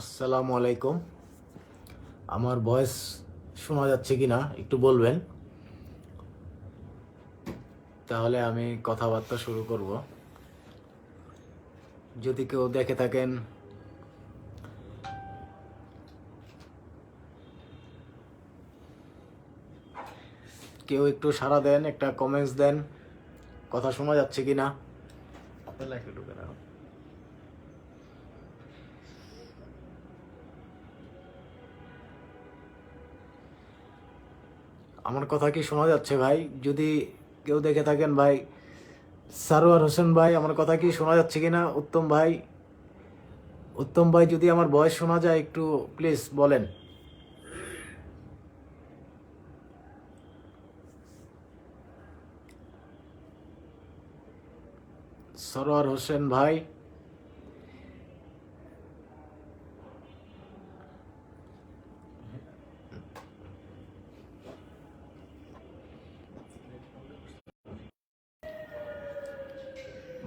আসসালামু আলাইকুম। আমার ভয়েস শোনা যাচ্ছে কি না একটু বলবেন? তাহলে আমি কথাবার্তা শুরু করব। যদি কেউ দেখে থাকেন, কেউ একটু সাড়া দেন, একটা কমেন্টস দেন, কথা শোনা যাচ্ছে কি না আপনার লাইফে ঢুকে আমার কথা কি শোনা যাচ্ছে ভাই? যদি কেউ দেখে থাকেন ভাই, সারোয়ার হোসেন ভাই, আমার কথা কি শোনা যাচ্ছে কিনা? উত্তম ভাই উত্তম ভাই, যদি আমার বয়স শোনা যায় একটু প্লিজ বলেন। সরোয়ার হোসেন ভাই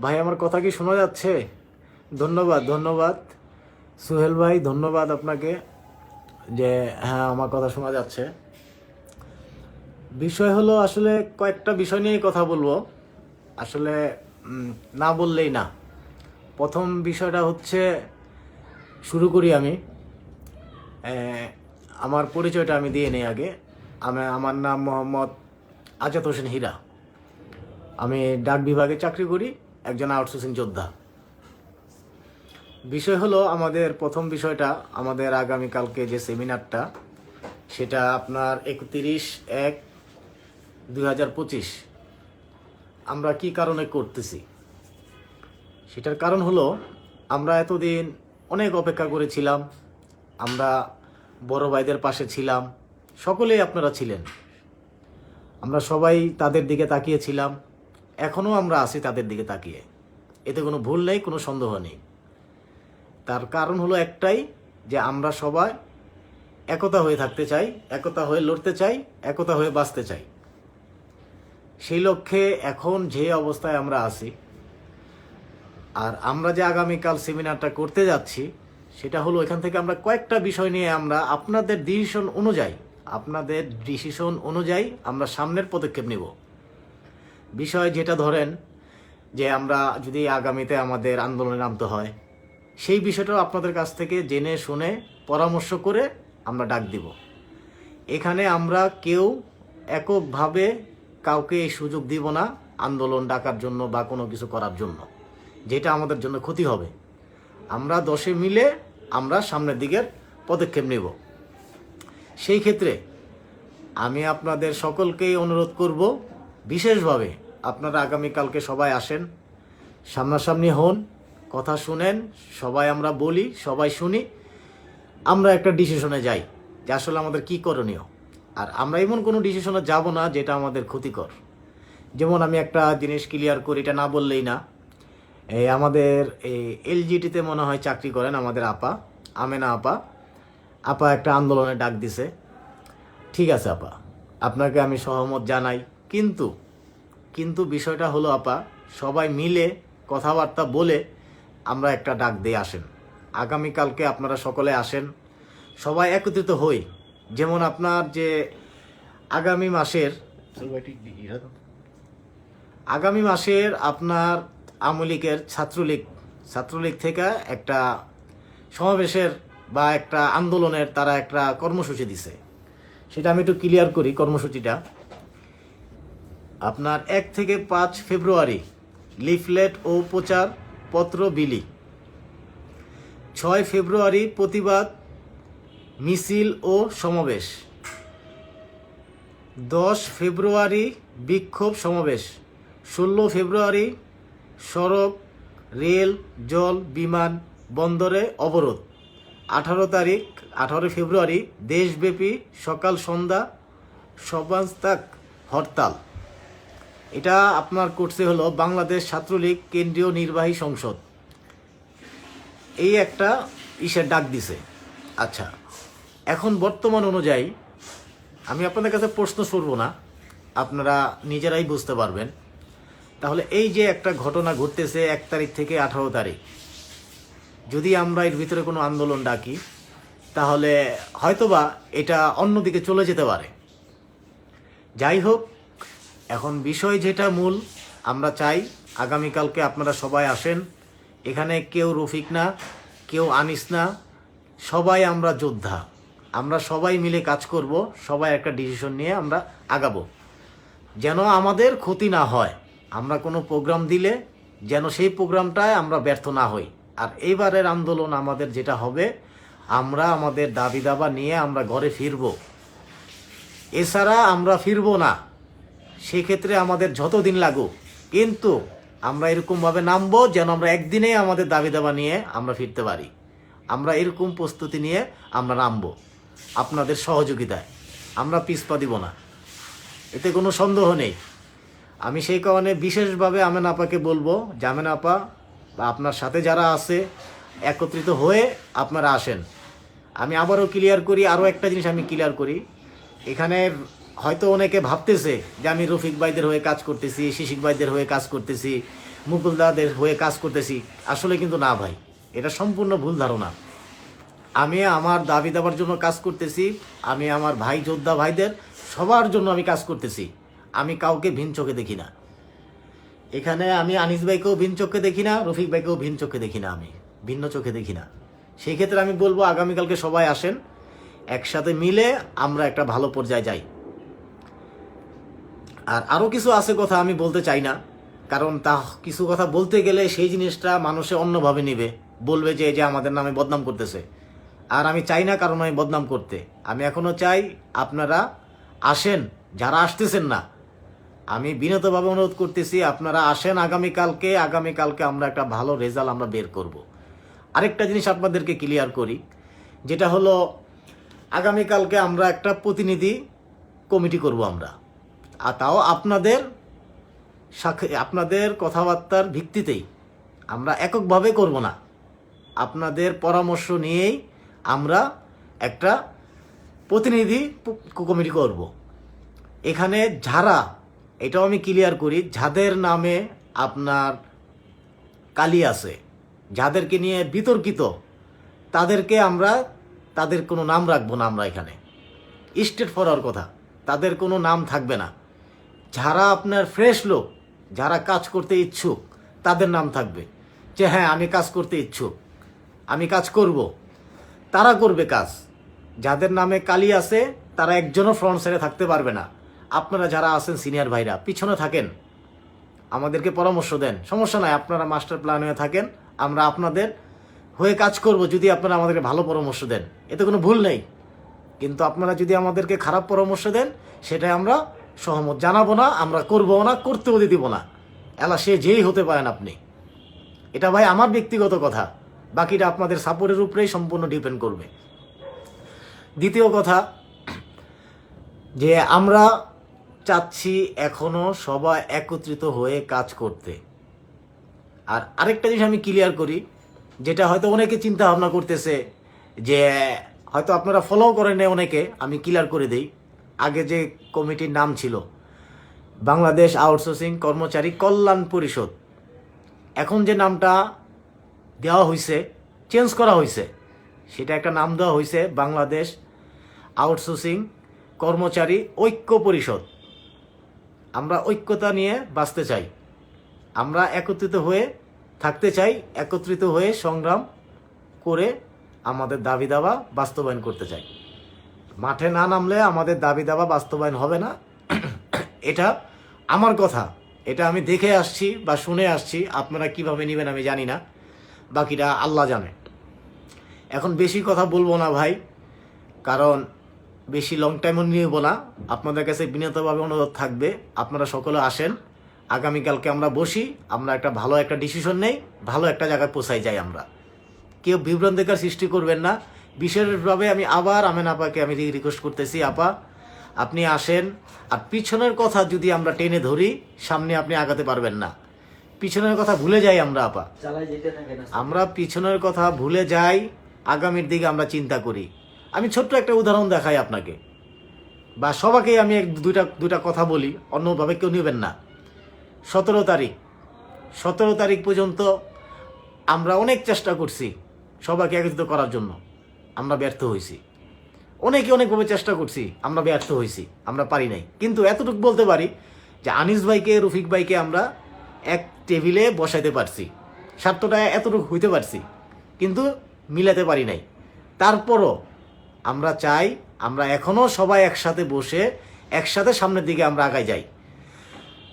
ভাই, আমার কথা কি শোনা যাচ্ছে? ধন্যবাদ ধন্যবাদ। সুহেল ভাই, ধন্যবাদ আপনাকে যে হ্যাঁ আমার কথা শোনা যাচ্ছে। বিষয় হলো আসলে কয়েকটা বিষয় নিয়েই কথা বলব। আসলে না বললেই না। প্রথম বিষয়টা হচ্ছে, শুরু করি আমি। আমার পরিচয়টা আমি দিয়ে নিই আগে। আমি, আমার নাম মোহাম্মদ আজাদ হোসেন হীরা। আমি ডাক বিভাগে চাকরি করি। একজন আউটসোর্সিং যোদ্ধা। বিষয় হলো, আমাদের প্রথম বিষয়টা, আমাদের আগামীকালকে যে সেমিনারটা, সেটা আপনার একত্রিশ এক দুই আমরা কি কারণে করতেছি? সেটার কারণ হলো, আমরা এতদিন অনেক অপেক্ষা করেছিলাম, আমরা বড় ভাইদের পাশে ছিলাম, সকলেই আপনারা ছিলেন। আমরা সবাই তাদের দিকে তাকিয়েছিলাম। এখনও আমরা আছি তাদের দিকে তাকিয়ে। এতে কোনো ভুল নেই, কোনো সন্দেহ নেই। তার কারণ হলো একটাই, যে আমরা সবাই একতা হয়ে থাকতে চাই, একতা হয়ে লড়তে চাই, একতা হয়ে বাঁচতে চাই। সেই লক্ষ্যে এখন যে অবস্থায় আমরা আছি, আর আমরা যে আগামীকাল সেমিনারটা করতে যাচ্ছি, সেটা হলো এখান থেকে আমরা কয়েকটা বিষয় নিয়ে আমরা আপনাদের ডিসিশন অনুযায়ী, আপনাদের ডিসিশন অনুযায়ী আমরা সামনের পদক্ষেপ নেব। বিষয় যেটা ধরেন যে আমরা যদি আগামীতে আমাদের আন্দোলনে নামতে হয়, সেই বিষয়টাও আপনাদের কাছ থেকে জেনে শুনে পরামর্শ করে আমরা ডাক দিব। এখানে আমরা কেউ এককভাবে কাউকে এই সুযোগ দিব না আন্দোলন ডাকার জন্য বা কোনো কিছু করার জন্য, যেটা আমাদের জন্য ক্ষতি হবে। আমরা দশে মিলে আমরা সামনের দিকের পদক্ষেপ নেব। সেই ক্ষেত্রে আমি আপনাদের সকলকেই অনুরোধ করব বিশেষভাবে আপনারা আগামীকালকে সবাই আসেন, সামনাসামনি হন, কথা শুনেন, সবাই আমরা বলি, সবাই শুনি, আমরা একটা ডিসিশনে যাই যে আসলে আমাদের কি করণীয়। আর আমরা এমন কোনো ডিসিশনে যাব না যেটা আমাদের ক্ষতিকর। যেমন আমি একটা জিনিস ক্লিয়ার করি, এটা না বললেই না। এই আমাদের এই এলজিটিতে মনে হয় চাকরি করেন আমাদের আপা, আমেনা আপা। আপা একটা আন্দোলনে ডাক দিছে। ঠিক আছে আপা, আপনাকে আমি সহমত জানাই, কিন্তু কিন্তু বিষয়টা হলো, আপা, সবাই মিলে কথাবার্তা বলে আমরা একটা ডাক দিয়ে আসেন। আগামীকালকে আপনারা সকলে আসেন। সবাই একত্রিত হই। যেমন আপনার যে আগামী মাসের আগামী মাসের আপনার আমলিকের ছাত্রলীগ ছাত্রলীগ থেকে একটা সমাবেশের বা একটা আন্দোলনের তারা একটা কর্মসূচি দিছে। সেটা আমি একটু ক্লিয়ার করি কর্মসূচিটা। আপনার এক থেকে পাঁচ ফেব্রুয়ারি লিফলেট ও প্রচার পত্র বিলি। ছয় ফেব্রুয়ারি প্রতিবাদ, মিছিল ও সমাবেশ। দশ ফেব্রুয়ারি বিক্ষোভ সমাবেশ। ষোলো ফেব্রুয়ারি সড়ক, রেল, জল, বিমান বন্দরে অবরোধ। আঠারো তারিখ, আঠারো ফেব্রুয়ারি দেশব্যাপী সকাল সন্ধ্যা সবাস্তাক হরতাল। এটা আপনার করছে হলো বাংলাদেশ ছাত্রলীগ কেন্দ্রীয় নির্বাহী সংসদ। এই একটা ইসের ডাক দিছে। আচ্ছা এখন বর্তমান অনুযায়ী আমি আপনাদের কাছে প্রশ্ন করব না, আপনারা নিজেরাই বুঝতে পারবেন। তাহলে এই যে একটা ঘটনা ঘটতেছে এক তারিখ থেকে আঠারো তারিখ, যদি আমরা এর ভিতরে কোনো আন্দোলন ডাকি, তাহলে হয়তোবা এটা অন্যদিকে চলে যেতে পারে। যাই হোক এখন বিষয় যেটা মূল, আমরা চাই আগামীকালকে আপনারা সবাই আসেন। এখানে কেউ রফিক না, কেউ আনিস না, সবাই আমরা যোদ্ধা। আমরা সবাই মিলে কাজ করব, সবাই একটা ডিসিশন নিয়ে আমরা আগাবো। যেন আমাদের ক্ষতি না হয়, আমরা কোনো প্রোগ্রাম দিলে যেন সেই প্রোগ্রামটায় আমরা ব্যর্থ না হই। আর এইবারের আন্দোলন আমাদের যেটা হবে, আমরা আমাদের দাবি দাবা নিয়ে আমরা ঘরে ফিরবো। এছাড়া আমরা ফিরবো না। সেক্ষেত্রে আমাদের যতদিন লাগুক কিন্তু আমরা এরকমভাবে নামবো যেন আমরা একদিনেই আমাদের দাবি দাবা নিয়ে আমরা ফিরতে পারি। আমরা এরকম প্রস্তুতি নিয়ে আমরা নামবো। আপনাদের সহযোগিতায়। আমরা পিছপা দিব না। এতে কোনো সন্দেহ নেই। আমি সেই কারণে বিশেষভাবে আমেন আপাকে বলব জামেন আপা বা আপনার সাথে যারা আছে, একত্রিত হয়ে আপনারা আসেন। আমি আবারও ক্লিয়ার করি, আরও একটা জিনিস আমি ক্লিয়ার করি। এখানে হয়তো অনেকে ভাবতেছে যে আমি রফিক ভাইদের হয়ে কাজ করতেছি, শিশিক ভাইদের হয়ে কাজ করতেছি মুকুলদাদের হয়ে কাজ করতেছি। আসলে কিন্তু না ভাই, এটা সম্পূর্ণ ভুল ধারণা। আমি আমার দাবি দাবার জন্য কাজ করতেছি, আমি আমার ভাই যোদ্ধা ভাইদের সবার জন্য আমি কাজ করতেছি। আমি কাউকে ভিন চোখে দেখি না। এখানে আমি আনিস ভাইকেও ভিন চোখে দেখি না, রফিক ভাইকেও ভিন চোখে দেখি না আমি, ভিন্ন চোখে দেখি না। সেই ক্ষেত্রে আমি বলব, আগামীকালকে সবাই আসেন, একসাথে মিলে আমরা একটা ভালো পর্যায়ে যাই। আর আরও কিছু আছে কথা আমি বলতে চাই না। কারণ তা কিছু কথা বলতে গেলে সেই জিনিসটা মানুষে অন্যভাবে নিবে। বলবে যে, এই যে আমাদের নামে বদনাম করতেছে। আর আমি চাই না কারণ আমি বদনাম করতে। আমি এখনও চাই আপনারা আসেন। যারা আসতেছেন না, আমি বিনীতভাবে অনুরোধ করতেছি, আপনারা আসেন আগামীকালকে। আগামীকালকে আমরা একটা ভালো রেজাল্ট আমরা বের করব। আরেকটা জিনিস আপনাদেরকে ক্লিয়ার করি, যেটা হলো, আগামীকালকে আমরা একটা প্রতিনিধি কমিটি করব আমরা। আর তাও আপনাদের আপনাদের কথাবার্তার ভিত্তিতেই। আমরা এককভাবে করব না। আপনাদের পরামর্শ নিয়েই আমরা একটা প্রতিনিধি কমিটি করব। এখানে যারা, এটাও আমি ক্লিয়ার করি, যাদের নামে আপনার কালি আছে, যাদেরকে নিয়ে বিতর্কিত, তাদেরকে আমরা, তাদের কোনো নাম রাখব না আমরা এখানে। স্টেট ফরওয়ার্ড কথা, তাদের কোনো নাম থাকবে না। যারা আপনার ফ্রেশ লোক, যারা কাজ করতে ইচ্ছুক, তাদের নাম থাকবে যে হ্যাঁ আমি কাজ করতে ইচ্ছুক, আমি কাজ করব। তারা করবে কাজ। যাদের নামে কালি আছে, তারা একজনও ফ্রন্ট সাইডে থাকতে পারবে না। আপনারা যারা আছেন সিনিয়র ভাইরা, পিছনে থাকেন। আমাদেরকে পরামর্শ দেন। সমস্যা নাই, আপনারা মাস্টার প্ল্যান হয়ে থাকেন, আমরা আপনাদের হয়ে কাজ করব যদি আপনারা আমাদেরকে ভালো পরামর্শ দেন। এতে কোনো ভুল নেই। কিন্তু আপনারা যদি আমাদেরকে খারাপ পরামর্শ দেন, সেটাই আমরা সহমত জানাব না, আমরা করব না, করতেও দিব না। এলা সে যেই হতে পারেন আপনি। এটা ভাই আমার ব্যক্তিগত কথা, বাকিটা আপনাদের সাপোর্টের উপরেই সম্পূর্ণ ডিপেন্ড করবে। দ্বিতীয় কথা, যে আমরা চাচ্ছি এখনও সবাই একত্রিত হয়ে কাজ করতে। আর আরেকটা জিনিস আমি ক্লিয়ার করি, যেটা হয়তো অনেকে চিন্তা ভাবনা করতেছে, যে হয়তো আপনারা ফলো করেন অনেকে, আমি ক্লিয়ার করে দেই। আগে যে কমিটির নাম ছিল, বাংলাদেশ আউটসোর্সিং কর্মচারী কল্যাণ পরিষদ। এখন যে নামটা দেওয়া হয়েছে চেঞ্জ করা হয়েছে সেটা একটা নাম দেওয়া হয়েছে বাংলাদেশ আউটসোর্সিং কর্মচারী ঐক্য পরিষদ। আমরা ঐক্যতা নিয়ে বাঁচতে চাই। আমরা একত্রিত হয়ে থাকতে চাই, একত্রিত হয়ে সংগ্রাম করে আমাদের দাবি দাবা বাস্তবায়ন করতে চাই। মাঠে না নামলে আমাদের দাবি দাবা বাস্তবায়ন হবে না। এটা আমার কথা। এটা আমি দেখে আসছি বা শুনে আসছি। আপনারা কীভাবে নেবেন আমি জানি না। বাকিটা আল্লাহ জানে। এখন বেশি কথা বলব না ভাই, কারণ বেশি লং টাইমও নিব না। আপনাদের কাছে বিনীতভাবে অনুরোধ থাকবে, আপনারা সকলে আসেন। আগামীকালকে আমরা বসি, আমরা একটা ভালো একটা ডিসিশন নেই, ভালো একটা জায়গায় পৌঁছাই যাই আমরা। কেউ বিভ্রান্তিকার সৃষ্টি করবেন না। বিশেষভাবে আমি আবার আমেন আপাকে আমি রিকোয়েস্ট করতেছি আপা আপনি আসেন। আর পিছনের কথা যদি আমরা টেনে ধরি সামনে আপনি আগাতে পারবেন না। পিছনের কথা ভুলে যাই আমরা আপা। আমরা পিছনের কথা ভুলে যাই আগামীর দিকে আমরা চিন্তা করি। আমি ছোট্ট একটা উদাহরণ দেখাই আপনাকে। বা সবাইকে আমি এক দুইটা দুইটা কথা বলি অন্যভাবে কেউ নেবেন না। সতেরো তারিখ। সতেরো তারিখ পর্যন্ত আমরা অনেক চেষ্টা করছি সবাইকে একত্রিত করার জন্য। আমরা ব্যর্থ হয়েছি অনেকে অনেকভাবে চেষ্টা করছি, আমরা ব্যর্থ হয়েছি আমরা পারি নাই। কিন্তু এতটুকু বলতে পারি যে আনিস ভাইকে, রফিক ভাইকে আমরা এক টেবিলে বসাইতে পারছি। স্বার্থটা এতটুকু হইতে পারছি, কিন্তু মিলাতে পারি নাই। তারপরও আমরা চাই, আমরা এখনও সবাই একসাথে বসে, একসাথে সামনের দিকে আমরা আগায় যাই।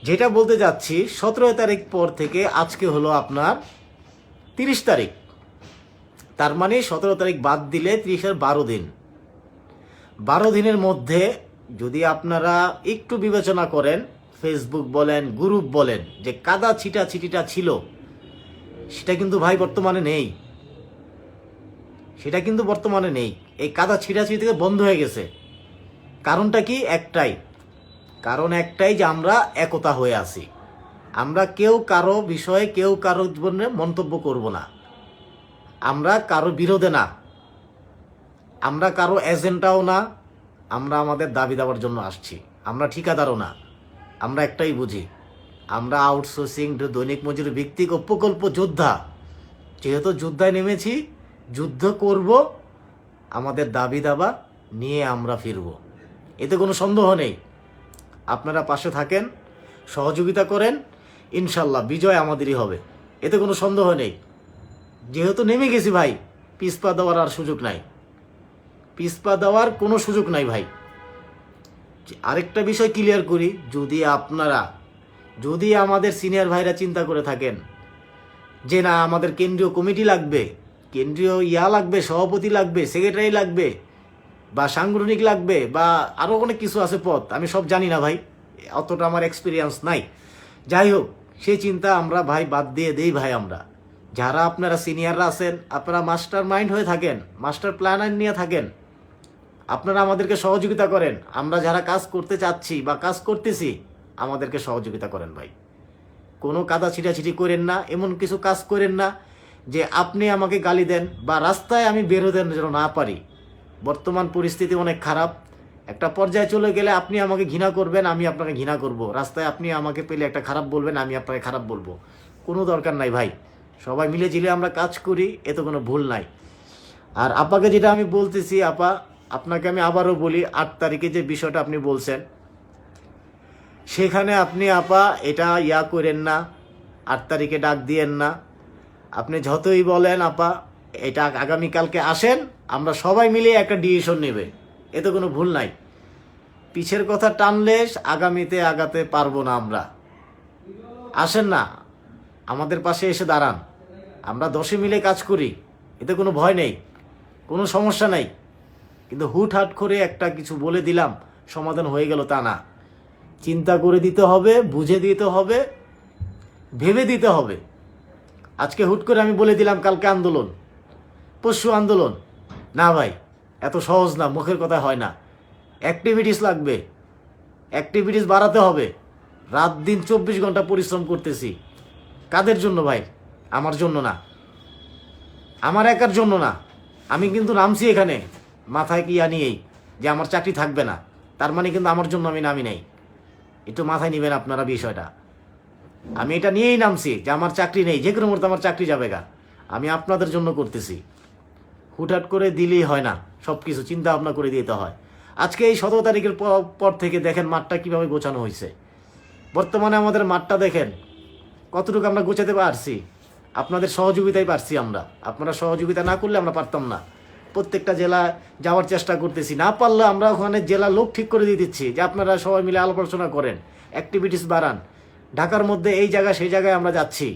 যেটা বলতে যাচ্ছি সতেরো তারিখ পর থেকে আজকে হলো আপনার তিরিশ তারিখ। তার মানে সতেরো তারিখ বাদ দিলে তিরিশের বারো দিন। বারো দিনের মধ্যে যদি আপনারা একটু বিবেচনা করেন ফেসবুক বলেন গ্রুপ বলেন, যে কাদা ছিটা ছিটিটা ছিল, সেটা কিন্তু ভাই বর্তমানে নেই। সেটা কিন্তু বর্তমানে নেই। এই কাদা ছিটাছিটি থেকে বন্ধ হয়ে গেছে। কারণটা কি? একটাই। কারণ একটাই যে আমরা একতা হয়ে আছি। আমরা কেউ কারও বিষয়ে, কেউ কারও জীবনে মন্তব্য করব না। আমরা কারও বিরোধে না। আমরা কারও এজেন্টাও না। আমরা আমাদের দাবি দেওয়ার জন্য আসছি। আমরা ঠিকাদারও না। আমরা একটাই বুঝি, আমরা আউটসোর্সিং দৈনিক মজুরি ভিত্তিক ও প্রকল্প যোদ্ধা। যেহেতু যোদ্ধায় নেমেছি, যুদ্ধ করব, আমাদের দাবি দাবা নিয়ে আমরা ফিরব। এতে কোনো সন্দেহ নেই। আপনারা পাশে থাকেন, সহযোগিতা করেন, ইনশাল্লাহ বিজয় আমাদেরই হবে। এতে কোনো সন্দেহ নেই। যেহেতু নেমে গেছি ভাই, পিসপা দেওয়ার আর সুযোগ নাই। পিসপা দেওয়ার কোনো সুযোগ নাই ভাই। আরেকটা বিষয় ক্লিয়ার করি, যদি আপনারা, যদি আমাদের সিনিয়র ভাইরা চিন্তা করে থাকেন যে না, আমাদের কেন্দ্রীয় কমিটি লাগবে, কেন্দ্রীয় ইয়া লাগবে, সভাপতি লাগবে সেক্রেটারি লাগবে, বা সাংগঠনিক লাগবে, বা আরও অনেক কিছু আছে পথ, আমি সব জানি না ভাই, অতটা আমার এক্সপিরিয়েন্স নাই। যাই হোক সেই চিন্তা আমরা ভাই বাদ দিয়ে দেই ভাই আমরা। যারা আপনারা সিনিয়ররা আছেন, আপনারা মাস্টার মাইন্ড হয়ে থাকেন, মাস্টার প্ল্যানার নিয়ে থাকেন, আপনারা আমাদেরকে সহযোগিতা করেন। আমরা যারা কাজ করতে চাচ্ছি বা কাজ করতেছি, আমাদেরকে সহযোগিতা করেন ভাই। কোনো কাদা ছিটাছিটি করেন না, এমন কিছু কাজ করেন না যে আপনি আমাকে গালি দেন বা রাস্তায় আমি বেরোতেন যেন না পারি। বর্তমান পরিস্থিতি অনেক খারাপ। একটা পর্যায়ে চলে গেলে আপনি আমাকে ঘৃণা করবেন, আমি আপনাকে ঘৃণা করব। রাস্তায় আপনি আমাকে পেলে একটা খারাপ বলবেন, আমি আপনাকে খারাপ বলব। কোনো দরকার নাই ভাই। সবাই মিলে ঝিলে আমরা কাজ করি, এতে কোনো ভুল নাই। আর আপাকে যেটা আমি বলতেছি, আপা, আপনাকে আমি আবারও বলি, আট তারিখে যে বিষয়টা আপনি বলছেন, সেখানে আপনি আপা, এটা ইয়া করেন না, আট তারিখে ডাক দিয়েন না। আপনি যতই বলেন, আপা, এটা আগামীকালকে আসেন, আমরা সবাই মিলে একটা ডিসিশন নেবে। এতে কোনো ভুল নাই। পিছের কথা টানলে আগামীতে আগাতে পারব না আমরা। আসেন না, আমাদের পাশে এসে দাঁড়ান। আমরা দশে মিলে কাজ করি, এতে কোনো ভয় নেই, কোনো সমস্যা নাই। কিন্তু হুটহাট করে একটা কিছু বলে দিলাম, সমাধান হয়ে গেল তা না। চিন্তা করে দিতে হবে, বুঝে দিতে হবে, ভেবে দিতে হবে। আজকে হুট করে আমি বলে দিলাম, কালকে আন্দোলন, পরশু আন্দোলন। না ভাই, এত সহজ না, মুখের কথা হয় না। অ্যাক্টিভিটিস লাগবে, অ্যাক্টিভিটিস বাড়াতে হবে। রাত দিন চব্বিশ ঘণ্টা পরিশ্রম করতেছি। কাদের জন্য ভাই? আমার জন্য না। আমার একার জন্য না। আমি কিন্তু নামছি এখানে। মাথায় কি আনিয়েই যে আমার চাকরি থাকবে না। তার মানে কিন্তু আমার জন্য আমি নামি নাই। একটু মাথায় নেবেন আপনারা বিষয়টা। আমি এটা নিয়েই নামছি যে আমার চাকরি নেই। যে কোনো মুহূর্তে আমার চাকরি যাবে গা। আমি আপনাদের জন্য করতেছি। হুটহাট করে দিলেই হয় না। সব কিছু চিন্তা ভাবনা করে দিতে হয়। আজকে এই সতেরো তারিখের পর থেকে দেখেন মাঠটা কীভাবে গোছানো হয়েছে বর্তমানে আমাদের মাঠটা দেখেন কতটুকু আমরা গোছাতে পারছি। আপনাদের সহযোগিতাই পারছি আমরা। আপনারা সহযোগিতা না করলে আমরা পারতাম না। প্রত্যেকটা জেলা যাওয়ার চেষ্টা করতেছি। না পারলে আমরা ওখানে জেলা লোক ঠিক করে দিয়ে দিচ্ছি যে আপনারা সবাই মিলে আলোচনা করেন অ্যাক্টিভিটিস বাড়ান। ঢাকার মধ্যে এই জায়গা সেই জায়গায় আমরা যাচ্ছি।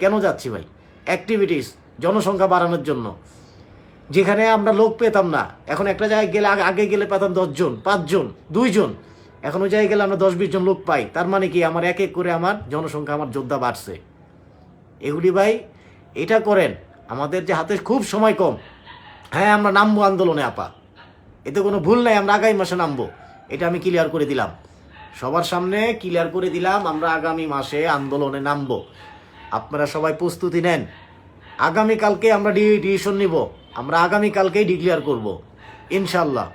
কেন যাচ্ছি ভাই? অ্যাক্টিভিটিস জনসংখ্যা বাড়ানোর জন্য। যেখানে আমরা লোক পেতাম না। এখন একটা জায়গায় গেলে আগে গেলে পেতাম দশজন, পাঁচজন, দুইজন। এখন ওই জায়গায় গেলে আমরা দশ, বিশ জন লোক পাই। তার মানে কি আমার এক এক করে আমার জনসংখ্যা, আমার যোদ্ধা বাড়ছে। এগুলি ভাই, এটা করেন। আমাদের যে হাতে খুব সময় কম। হ্যাঁ আমরা নামবো আন্দোলনে, আপা। এতে কোনো ভুল নাই, আমরা আগামী মাসে নামবো। এটা আমি ক্লিয়ার করে দিলাম। সবার সামনে ক্লিয়ার করে দিলাম, আমরা আগামী মাসে আন্দোলনে নামবো। আপনারা সবাই প্রস্তুতি নেন। আগামীকালকে আমরা ডি ডিসিশন নিব। আমরা আগামীকালকেই ডিক্লেয়ার করব। ইনশাল্লাহ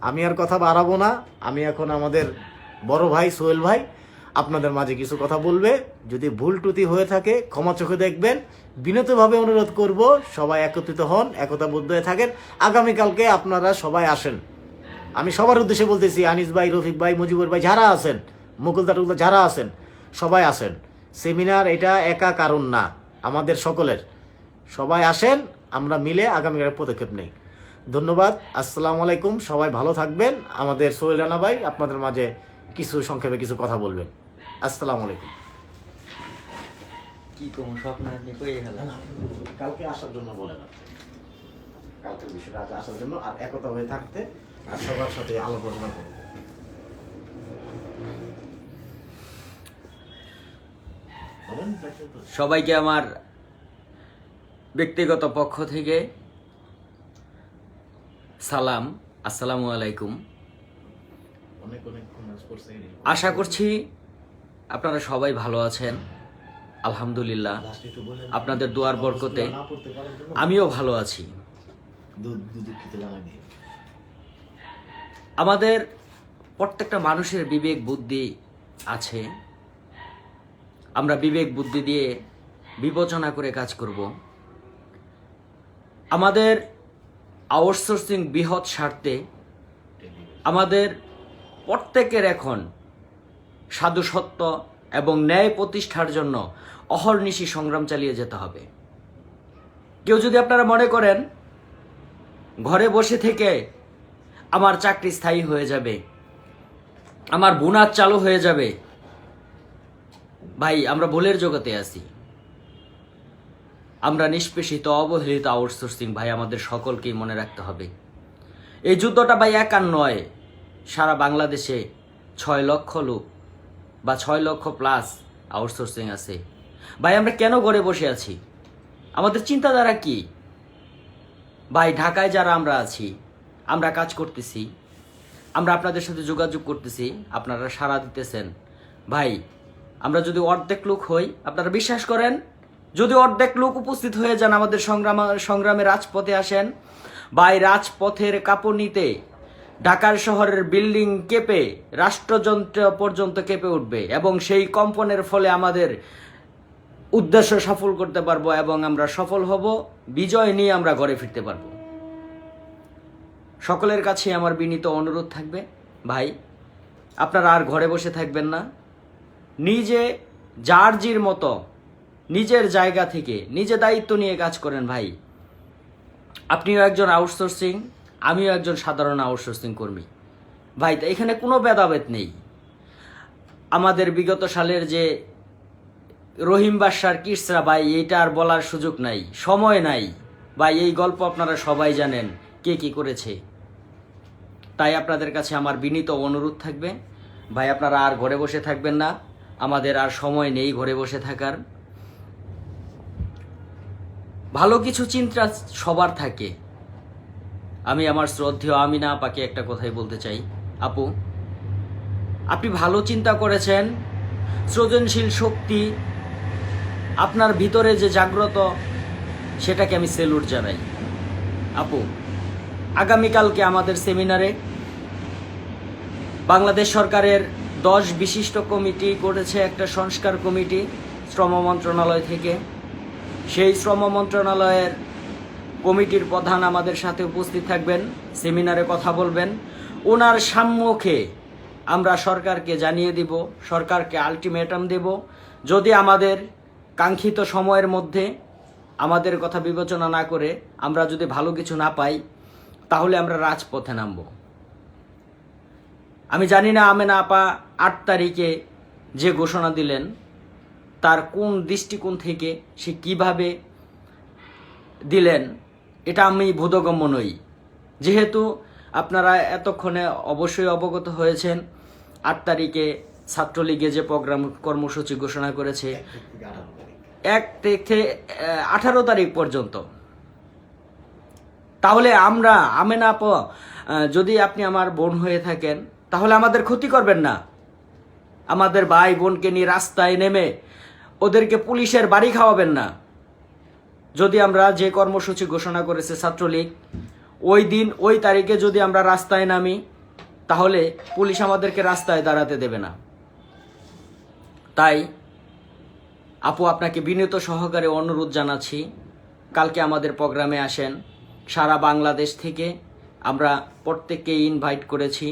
আমি আর কথা বাড়াবো না। আমি এখন আমাদের বড় ভাই, সোহেল ভাই আপনাদের মাঝে কিছু কথা বলবে। যদি ভুল ত্রুটি হয়ে থাকে, ক্ষমা চোখে দেখবেন। বিনীতভাবে অনুরোধ করব, সবাই একত্রিত হন একতাবদ্ধ হয়ে থাকেন। আগামীকালকে আপনারা সবাই আসেন। আমি সবার উদ্দেশ্যে বলতেছি, আনিস ভাই, রফিক ভাই, মুজিবুর ভাই যারা আছেন, মুকুল টাটুকুল যারা আছেন, সবাই আসেন। সেমিনার এটা একা কারণ না, আমাদের সকলের। সবাই আসেন, আমরা মিলে আগামীকালের পদক্ষেপ নেই। ধন্যবাদ, আসসালামু আলাইকুম, সবাই ভালো থাকবেন। আমাদের সোহেল রানা ভাই আপনাদের মাঝে কিছু সংক্ষেপে কিছু কথা বলবেন। আসসালামু আলাইকুম কি কমু স্বপ্ন আপনি কই গেলেন কালকে আসার জন্য বলে আপনি। কালকের বিষয়টা আজ আসার জন্য আর একতা হয়ে থাকতে আর সবার সাথে আলোচনা করব। সবাইকে আমার ব্যক্তিগত পক্ষ থেকে সালাম আসসালামু আলাইকুম। আশা করছি আপনারা সবাই ভালো আছেন? আলহামদুলিল্লাহ। আপনাদের দোয়ার বরকতে আমিও ভালো আছি। আমাদের প্রত্যেকটা মানুষের বিবেক বুদ্ধি আছে। আমরা বিবেক বুদ্ধি দিয়ে বিবেচনা করে কাজ করব। আমাদের আউটসোর্সিং বৃহৎ স্বার্থে আমাদের প্রত্যেকের এখন সাধু সত্য এবং ন্যায় প্রতিষ্ঠার জন্য অহর্নিশি সংগ্রাম চালিয়ে যেতে হবে। কেউ যদি আপনারা মনে করেন, ঘরে বসে থেকে আমার চাকরি স্থায়ী হয়ে যাবে, আমার বোনাস চালু হয়ে যাবে, ভাই, আমরা ভুলের জগতে আছি। আমরা নিষ্পেষিত, অবহেলিত আউটসোর্সিং ভাই, আমাদের সকলকেই মনে রাখতে হবে। এই যুদ্ধটা ভাই একার নয়, সারা বাংলাদেশে ছয় লক্ষ লোক বা ছয় লক্ষ প্লাস আউটসোর্সিং আছে। ভাই, আমরা কেন ঘরে বসে আছি? আমাদের চিন্তাধারা কি? ভাই, ঢাকায় যারা আমরা আছি, আমরা কাজ করতেছি, আমরা আপনাদের সাথে যোগাযোগ করতেছি, আপনারা সাড়া দিতেছেন। ভাই, আমরা যদি অর্ধেক লোক হই, আপনারা বিশ্বাস করেন? যদি অর্ধেক লোক উপস্থিত হয়ে যান আমাদের সংগ্রাম সংগ্রামে রাজপথে আসেন, ভাই, রাজপথের কাঁপুনিতে ঢাকার শহরের বিল্ডিং কেঁপে, রাষ্ট্রযন্ত্র পর্যন্ত কেঁপে উঠবে এবং সেই কম্পনের ফলে আমাদের উদ্দেশ্য সফল করতে পারব এবং আমরা সফল হব, বিজয় নিয়ে আমরা ঘরে ফিরতে পারব। সকলের কাছে আমার বিনীত অনুরোধ থাকবে, ভাই, আপনারা আর ঘরে বসে থাকবেন না। নিজে জার্জির মতো, নিজের জায়গা থেকে, নিজে দায়িত্ব নিয়ে কাজ করেন ভাই। আপনিও একজন আউটসোর্সিং আমিও একজন সাধারণ আউটসোর্সিং কর্মী। ভাই, তা এখানে কোনো ভেদাভেদ নেই। আমাদের বিগত সালের যে রহিম বাদশার কিসরা, ভাই, এইটা আর বলার সুযোগ নাই, সময় নাই। ভাই, এই গল্প আপনারা সবাই জানেন, কে কি করেছে। তাই আপনাদের কাছে আমার বিনীত অনুরোধ থাকবে। ভাই, আপনারা আর ঘরে বসে থাকবেন না। আমাদের আর সময় নেই ঘরে বসে থাকার। ভালো কিছু চিন্তা সবার থাকে। আমি আমার শ্রদ্ধেয় আমিনা আপাকে একটা কথাই বলতে চাই। আপু, আপনি ভালো চিন্তা করেছেন, সৃজনশীল শক্তি, আপনার ভিতরে যে জাগ্রত, সেটাকে আমি সেলুট জানাই। আপু, আগামীকালকে আমাদের সেমিনারে বাংলাদেশ সরকারের দশ বিশিষ্ট কমিটি করেছে একটা সংস্কার কমিটি শ্রম মন্ত্রণালয় থেকে। সেই শ্রম মন্ত্রণালয়ের কমিটির প্রধান আমাদের সাথে উপস্থিত থাকবেন, সেমিনারে কথা বলবেন। ওনার সম্মুখে আমরা সরকারকে জানিয়ে দিব, সরকারকে আলটিমেটাম দেব। যদি আমাদের কাঙ্ক্ষিত সময়ের মধ্যে আমাদের কথা বিবেচনা না করে আমরা যদি ভালো কিছু না পাই, তাহলে আমরা রাজপথে নামব। আমি জানি না আমেনা আপা আট তারিখে যে ঘোষণা দিলেন, তার কোন দৃষ্টিকোণ থেকে সে কীভাবে দিলেন এটা আমি বোধগম্য নই। যেহেতু আপনারা এতক্ষণে অবশ্যই অবগত হয়েছেন আট তারিখে ছাত্রলীগে যে প্রোগ্রাম কর্মসূচি ঘোষণা করেছে এক থেকে আঠারো তারিখ। পর্যন্ত। তাহলে আমরা আমেনা আপ যদি আপনি আমার বোন হয়ে থাকেন তাহলে আমাদের ক্ষতি করবেন না। আমাদের ভাই বোনকে নিয়ে রাস্তায় নেমে ওদেরকে পুলিশের বাড়ি খাওয়াবেন না। যদি আমরা যে কর্মসূচি ঘোষণা করেছে ছাত্রলীগ, ওই দিন, ওই তারিখে যদি আমরা রাস্তায় নামি, তাহলে পুলিশ আমাদেরকে রাস্তায় দাঁড়াতে দেবে না। তাই আপু আপনাকে বিনীত সহকারে অনুরোধ জানাচ্ছি, কালকে আমাদের প্রোগ্রামে আসেন। সারা বাংলাদেশ থেকে আমরা প্রত্যেককে ইনভাইট করেছি।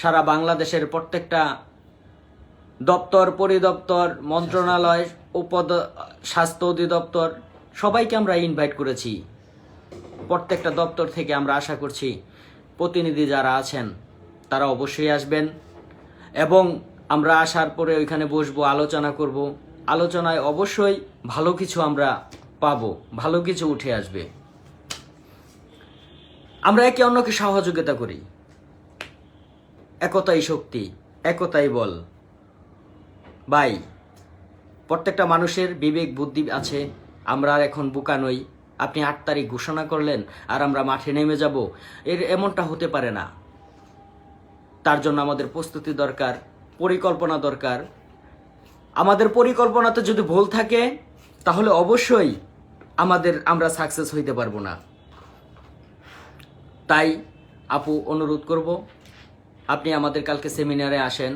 সারা বাংলাদেশের প্রত্যেকটা দপ্তর পরিদপ্তর, মন্ত্রণালয়, উপদ, স্বাস্থ্য অধিদপ্তর সবাইকে আমরা ইনভাইট করেছি। প্রত্যেকটা দপ্তর থেকে আমরা আশা করছি প্রতিনিধি যারা আছেন, তারা অবশ্যই আসবেন। এবং আমরা আসার পরে ওইখানে বসবো, আলোচনা করব। আলোচনায় অবশ্যই ভালো কিছু আমরা পাবো, ভালো কিছু উঠে আসবে। আমরা একে অন্যকে সহযোগিতা করি। একতাই শক্তি, একতাই বল। বাই প্রত্যেকটা মানুষের বিবেক, বুদ্ধি আছে। আমরা আর এখন বোকা নই। আপনি আট তারিখ ঘোষণা করলেন আর আমরা মাঠে নেমে যাব। এর এমনটা হতে পারে না। তার জন্য আমাদের প্রস্তুতি দরকার, পরিকল্পনা দরকার। আমাদের পরিকল্পনাতে যদি ভুল থাকে, তাহলে অবশ্যই আমাদের আমরা সাকসেস হইতে পারব না। তাই আপু অনুরোধ করব, আপনি আমাদের কালকে সেমিনারে আসেন।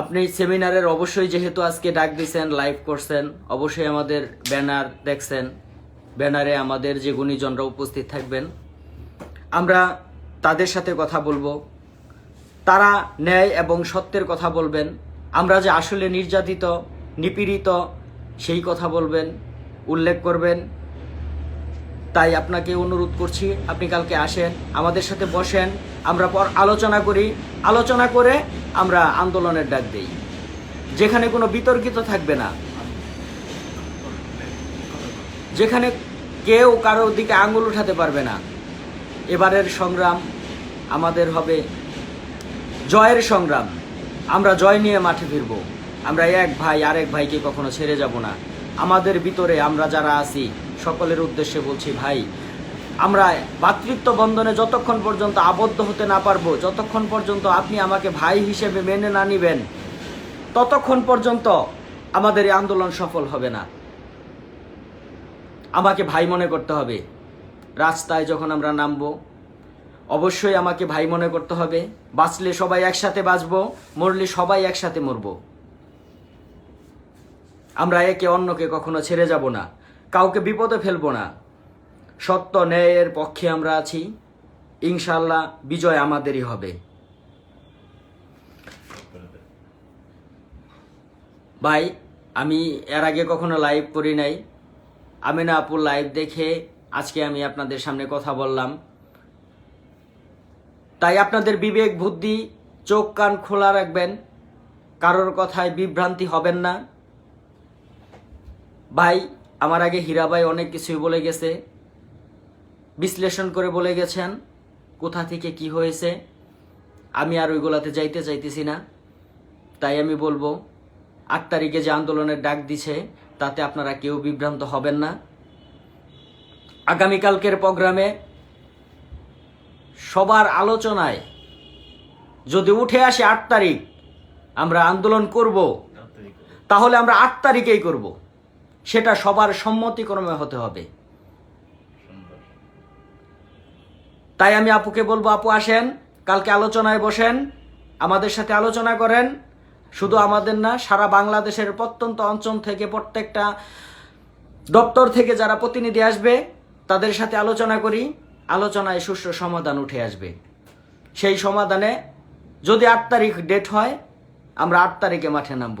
আপনি সেমিনারের অবশ্যই যেহেতু আজকে ডাক দিয়েছেন লাইভ করছেন, অবশ্যই আমাদের ব্যানার দেখছেন। ব্যানারে আমাদের যে গুণীজনরা উপস্থিত থাকবেন। আমরা তাদের সাথে কথা বলব। তারা ন্যায় এবং সত্যের কথা বলবেন। আমরা যে আসলে নির্যাতিত, নিপীড়িত, সেই কথা বলবেন, উল্লেখ করবেন। তাই আপনাকে অনুরোধ করছি, আপনি কালকে আসেন, আমাদের সাথে বসেন, আমরা পর আলোচনা করি, আলোচনা করে আমরা আন্দোলনের ডাক দিই। যেখানে কোনো বিতর্কিত থাকবে না। যেখানে কেউ কারোর দিকে আঙুল উঠাতে পারবে না। এবারের সংগ্রাম আমাদের হবে জয়ের সংগ্রাম। আমরা জয় নিয়ে মাঠে ফিরব। আমরা এক ভাই, আরেক ভাইকে কখনো ছেড়ে যাব না। আমাদের ভিতরে আমরা যারা আছি সকলের উদ্দেশ্যে বলছি, ভাই, আমরা ভাতৃত্ব বন্ধনে যতক্ষণ পর্যন্ত আবদ্ধ হতে না পারব, যতক্ষণ পর্যন্ত আপনি আমাকে ভাই হিসেবে মেনে না নিবেন, ততক্ষণ পর্যন্ত আমাদের এই আন্দোলন সফল হবে না। আমাকে ভাই মনে করতে হবে। রাস্তায় যখন আমরা নামবো, অবশ্যই আমাকে ভাই মনে করতে হবে। বাঁচলে সবাই একসাথে বাঁচবো, মরলে সবাই একসাথে মরবো। আমরা একে অন্যকে কখনো ছেড়ে যাব না। কাউকে বিপদে ফেলব না। সত্য ন্যায়ের পক্ষে আমরা আছি। ইনশাল্লাহ বিজয় আমাদেরই হবে। ভাই, আমি এর আগে কখনো লাইভ করি নাই। আমি না আপুর লাইভ দেখে আজকে আমি আপনাদের সামনে কথা বললাম। তাই আপনাদের বিবেক, বুদ্ধি, চোখ, কান খোলা রাখবেন। কারোর কথায় বিভ্রান্তি হবেন না। ভাই আমার আগে হীরা ভাই অনেক কিছুই বলে গেছে, বিশ্লেষণ করে বলে গেছেন, কোথা থেকে কি হয়েছে, আমি আর ওইগুলাতে যাইতে চাইতেছি না। তাই আমি বলব, আট তারিখে যে আন্দোলনের ডাক দিছে, তাতে আপনারা কেউ বিভ্রান্ত হবেন না। আগামীকালকের প্রোগ্রামে সবার আলোচনায় যদি উঠে আসে আট তারিখ, আমরা আন্দোলন করব, তাহলে আমরা আট তারিখেই করব। সেটা সবার সম্মতিক্রমে হতে হবে। তাই আমি আপুকে বলব, আপু আসেন, কালকে আলোচনায় বসেন, আমাদের সাথে আলোচনা করেন। শুধু আমাদের না, সারা বাংলাদেশের প্রত্যন্ত অঞ্চল থেকে প্রত্যেকটা দপ্তর থেকে যারা প্রতিনিধি আসবে, তাদের সাথে আলোচনা করি। আলোচনায় সুষ্ঠু সমাধান উঠে আসবে। সেই সমাধানে যদি আট তারিখ ডেট হয়, আমরা আট তারিখে মাঠে নামব।